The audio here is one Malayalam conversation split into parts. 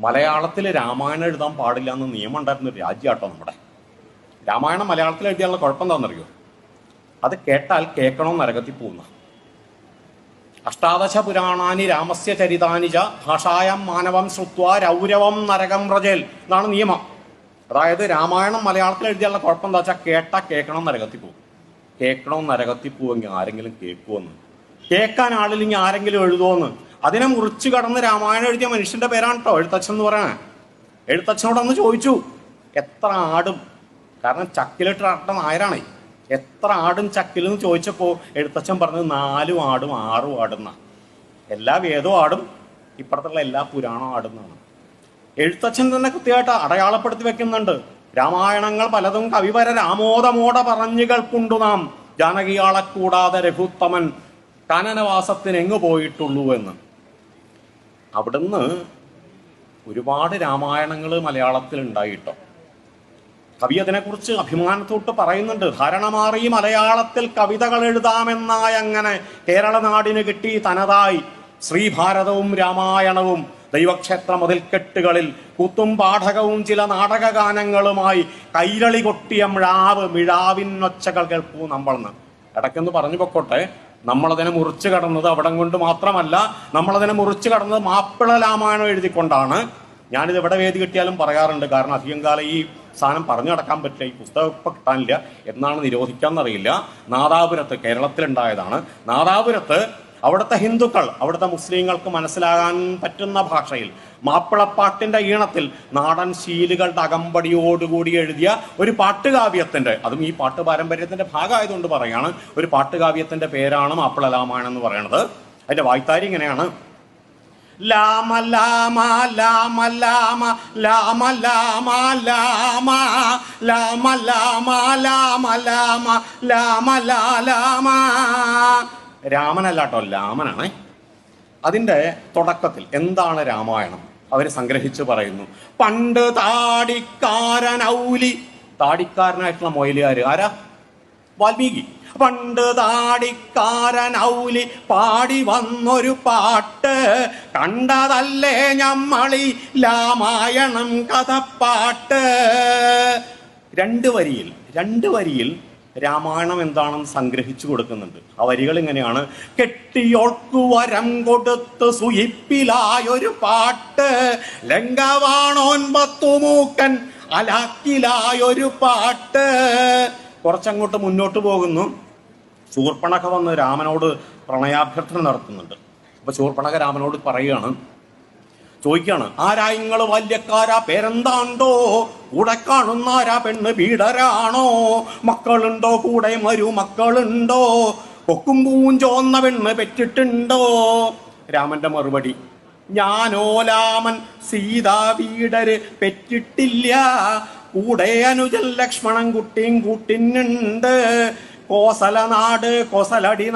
മലയാളത്തിൽ രാമായണം എഴുതാൻ പാടില്ല എന്ന് നിയമം ഉണ്ടായിരുന്ന ഒരു നമ്മുടെ. രാമായണം മലയാളത്തിൽ എഴുതിയാലുള്ള കുഴപ്പം എന്താണെന്നറിയോ? അത് കേട്ടാൽ കേൾക്കണോ നരകത്തിൽ പോകുന്ന. അഷ്ടാദശ പുരാണാനി രാമസ്യ ചരിതാനിജ ഭാഷായം മാനവം ശ്രുത്വ രൗരവം നരകം വ്രജേൽ എന്നാണ് നിയമം. അതായത് രാമായണം മലയാളത്തിൽ എഴുതിയുള്ള കുഴപ്പം എന്താ വെച്ചാൽ കേട്ടാൽ കേൾക്കണം നരകത്തിൽ പോകും. കേൾക്കണം നരകത്തിൽ പോവെങ്കിൽ ആരെങ്കിലും കേൾക്കുമെന്ന് കേൾക്കാൻ ആളില്ലെങ്കിൽ ആരെങ്കിലും എഴുതുമെന്ന് അതിനെ മുറിച്ച് കടന്ന് രാമായണം എഴുതിയ മനുഷ്യന്റെ പേരാണ് കേട്ടോ എഴുത്തച്ഛൻ എന്ന് പറയണേ എഴുത്തച്ഛനോടൊന്ന് ചോദിച്ചു എത്ര ആടും? കാരണം ചക്കിലിട്ട് ആട്ട നായരാണേ എത്ര ആടും ചക്കിലെന്ന് ചോദിച്ചപ്പോൾ എഴുത്തച്ഛൻ പറഞ്ഞത് നാലും ആടും ആറും ആടുന്ന. എല്ലാ വേദവും ആടും ഇപ്പുറത്തുള്ള എല്ലാ പുരാണവും ആടുന്നതാണ് എഴുത്തച്ഛൻ തന്നെ കൃത്യമായിട്ട് അടയാളപ്പെടുത്തി വെക്കുന്നുണ്ട്. രാമായണങ്ങൾ പലതും കവിവര രാമോദമോട പറഞ്ഞു കേൾക്കുണ്ടു നാം. ജാനകിയാളെ കൂടാതെ രഘുത്തമൻ കനനവാസത്തിനെങ്ങു പോയിട്ടുള്ളൂ എന്ന്. അവിടുന്ന് ഒരുപാട് രാമായണങ്ങൾ മലയാളത്തിൽ ഉണ്ടായിട്ടോ കവി അതിനെക്കുറിച്ച് അഭിമാനത്തോട്ട് പറയുന്നുണ്ട്. ധാരണമാറി മലയാളത്തിൽ കവിതകൾ എഴുതാമെന്നായി അങ്ങനെ കേരള നാടിന് കിട്ടി തനതായി ശ്രീഭാരതവും രാമായണവും. ദൈവക്ഷേത്ര മതിൽക്കെട്ടുകളിൽ കൂത്തും പാഠകവും ചില നാടകഗാനങ്ങളുമായി കൈരളി കൊട്ടിയ മിഴാവ് മിഴാവിനൊച്ചകൾ കേൾക്കൂ നമ്മളെന്ന്. ഇടയ്ക്കെന്ന് പറഞ്ഞു പൊക്കോട്ടെ. നമ്മളതിനെ മുറിച്ചു കടന്നത് അവിടം കൊണ്ട് മാത്രമല്ല നമ്മളതിനെ മുറിച്ചു കടന്നത് മാപ്പിള രാമായണം എഴുതിക്കൊണ്ടാണ്. ഞാനിത് എവിടെ വേദി കിട്ടിയാലും പറയാറുണ്ട്. കാരണം അധികം കാലം ഈ സാധനം പറഞ്ഞു നടക്കാൻ പറ്റില്ല ഈ പുസ്തകം ഇപ്പം കിട്ടാനില്ല. എന്നാണ് നിരോധിക്കാന്നറിയില്ല. നാദാപുരത്ത് കേരളത്തിലുണ്ടായതാണ്. നാദാപുരത്ത് അവിടുത്തെ ഹിന്ദുക്കൾ അവിടുത്തെ മുസ്ലിങ്ങൾക്ക് മനസ്സിലാകാൻ പറ്റുന്ന ഭാഷയിൽ മാപ്പിളപ്പാട്ടിന്റെ ഈണത്തിൽ നാടൻ ശീലുകളുടെ അകമ്പടിയോടുകൂടി എഴുതിയ ഒരു പാട്ടുകാവ്യത്തിന്റെ അതും ഈ പാട്ട് പാരമ്പര്യത്തിന്റെ ഭാഗമായതുകൊണ്ട് പറയാണ് ഒരു പാട്ടുകാവ്യത്തിന്റെ പേരാണ് മാപ്പിള രാമായണം എന്ന് പറയുന്നത് അതിന്റെ വായ്ത്താരി ഇങ്ങനെയാണ് ലാമ ലാമ ലാമ ലാമ ലാമ ലാമ ലാമ ലാമ ലാമ ലാമ ലാമ ലാമ ലാമ രാമനല്ല കേട്ടോ രാമനാണ് അതിന്റെ തുടക്കത്തിൽ എന്താണ് രാമായണം? അവർ സംഗ്രഹിച്ച് പറയുന്നു പണ്ട് താടിക്കാരൻ ഔലി. താടിക്കാരനായിട്ടുള്ള മൊയിലുകാർ ആരാ? വാൽമീകി. പണ്ട് താടിക്കാരൻ ഔലി പാടി വന്നൊരു പാട്ട് കണ്ടതല്ലേ ഞമ്മളി രാമായണം കഥപ്പാട്ട്? രണ്ട് വരിയിൽ രണ്ട് വരിയിൽ രാമായണം എന്താണെന്ന് സംഗ്രഹിച്ചു കൊടുക്കുന്നുണ്ട്. ആ വരികൾ ഇങ്ങനെയാണ്. കെട്ടിയോൾക്കു വരം കൊടുത്ത് സുയിപ്പിലായൊരു പാട്ട്. ലങ്കവാണോൻ പത്തുമൂക്കൻ അലാക്കിലായൊരു പാട്ട്. കുറച്ചങ്ങോട്ട് മുന്നോട്ട് പോകുന്നു. ചൂർപ്പണക വന്ന് രാമനോട് പ്രണയാഭ്യർത്ഥന നടത്തുന്നുണ്ട്. അപ്പൊ ചൂർപ്പണക രാമനോട് പറയുകയാണ് ചോദിക്കാണ് ആരാ ബാല്യക്കാരാ? പേരെന്താണ്ടോ? കൂടെ കാണുന്നാരാ പെണ്ണ് പീഡരാണോ? മക്കളുണ്ടോ? കൂടെ മരു മക്കളുണ്ടോ? കൊക്കും പൂഞ്ചോന്ന പെണ്ണ് പെറ്റിട്ടുണ്ടോ? രാമന്റെ മറുപടി ഞാനോ രാമൻ സീതാ വീടര് പെറ്റിട്ടില്ല. കൂടെ അനുജൻ ലക്ഷ്മണൻ കുട്ടിയും കൂട്ടിനുണ്ട് കോസല നാട് കൊസലടി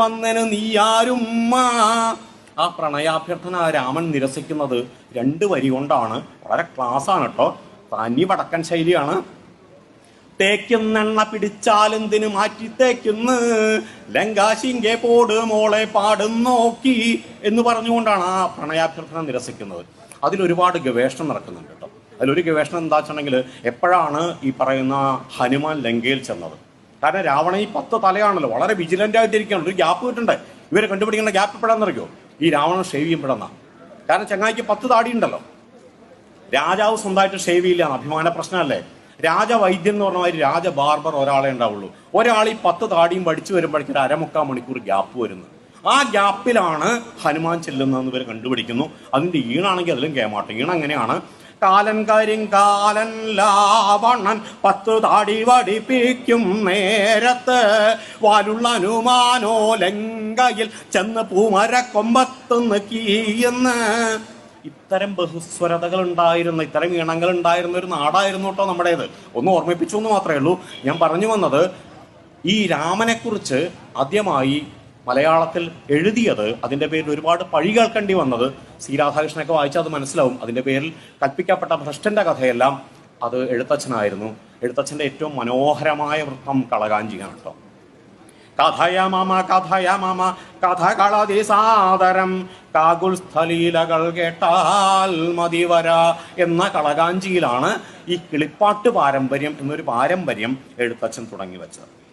വന്നനു നീ ആരും ആ പ്രണയാഭ്യർത്ഥന രാമൻ നിരസിക്കുന്നത് രണ്ട് വരി കൊണ്ടാണ്. വളരെ ക്ലാസ് ആണ് കേട്ടോ തനി വടക്കൻ ശൈലിയാണ്. തേക്കുന്നെണ്ണ പിടിച്ചാലെന്തിനു മാറ്റി തേക്കുന്ന്? ലങ്കാശിങ്കെ പോട് മോളെ പാടും നോക്കി എന്ന് പറഞ്ഞുകൊണ്ടാണ് ആ പ്രണയാഭ്യർത്ഥന നിരസിക്കുന്നത്. അതിലൊരുപാട് ഗവേഷണം നടക്കുന്നുണ്ട് കേട്ടോ അതിലൊരു ഗവേഷണം എന്താ വെച്ചിട്ടുണ്ടെങ്കിൽ എപ്പോഴാണ് ഈ പറയുന്ന ഹനുമാൻ ലങ്കയിൽ ചെന്നത്? കാരണം രാവണ ഈ പത്ത് തലയാണല്ലോ. വളരെ വിജിലന്റ് ആയിട്ടിരിക്കുകയാണ്. ഒരു ഗ്യാപ്പ് കിട്ടണ്ടേ ഇവരെ കണ്ടുപിടിക്കുന്ന ഗ്യാപ്പ് എപ്പോഴാണെന്നറിയോ ഈ രാവണൻ ഷേവ് ചെയ്യുമ്പോഴെന്നാ കാരണം ചങ്ങായിക്ക് പത്ത് താടി ഉണ്ടല്ലോ രാജാവ് സ്വന്തമായിട്ട് ഷേവ് ചെയ്യില്ല അഭിമാന പ്രശ്നമല്ലേ? രാജവൈദ്യം എന്ന് പറഞ്ഞ മാതിരി രാജ ബാർബർ ഒരാളെ ഉണ്ടാവുള്ളൂ. ഒരാൾ ഈ പത്ത് താടിയും പഠിച്ചു വരുമ്പോഴേക്കും ഒരു അരമുക്കാൽ മണിക്കൂർ ഗ്യാപ്പ് വരുന്നു. ആ ഗ്യാപ്പിലാണ് ഹനുമാൻ ചെല്ലുന്നതെന്ന് ഇവർ കണ്ടുപിടിക്കുന്നു. അതിന്റെ ഈണാണെങ്കിൽ അതിലും കേമാട്ടം. ഈണം എങ്ങനെയാണ് കാലൻ കരിങ്കാലൻ ലാവണ്ണൻ പത്തു താടി വടിപ്പിക്കും നേരത്ത്. വാലുള്ള അനുമാനോ ലങ്കയിൽ ചെന്ന് പൂമര കൊമ്പത്തുന്ന് കീയെന്ന്. ഇത്തരം ബഹുസ്വരതകൾ ഉണ്ടായിരുന്ന ഇത്തരം ഇണങ്ങൾ ഉണ്ടായിരുന്ന ഒരു നാടായിരുന്നു കേട്ടോ നമ്മുടേത്. ഒന്ന് ഓർമ്മിപ്പിച്ചു എന്ന് മാത്രമേ ഉള്ളൂ. ഞാൻ പറഞ്ഞു വന്നത് ഈ രാമനെക്കുറിച്ച് ആദ്യമായി മലയാളത്തിൽ എഴുതിയത് അതിന്റെ പേരിൽ ഒരുപാട് പഴി കേൾക്കേണ്ടി വന്നത് സി രാധാകൃഷ്ണനൊക്കെ വായിച്ചാൽ അത് മനസ്സിലാവും. അതിന്റെ പേരിൽ കൽപ്പിക്കപ്പെട്ട ഭ്രഷ്ടന്റെ കഥയെല്ലാം അത് എഴുത്തച്ഛനായിരുന്നു. എഴുത്തച്ഛന്റെ ഏറ്റവും മനോഹരമായ വൃത്തം കളകാഞ്ചിയാണ് കേട്ടോ കഥയ മാമ കഥയ മാമ കഥ കളതിസാദരം കാകുൽസ്ഥലീലകൾ കേട്ടാൽ മതിവര എന്ന കളകാഞ്ചിയിലാണ് ഈ കിളിപ്പാട്ട് പാരമ്പര്യം എന്നൊരു പാരമ്പര്യം എഴുത്തച്ഛൻ തുടങ്ങി വെച്ചത്.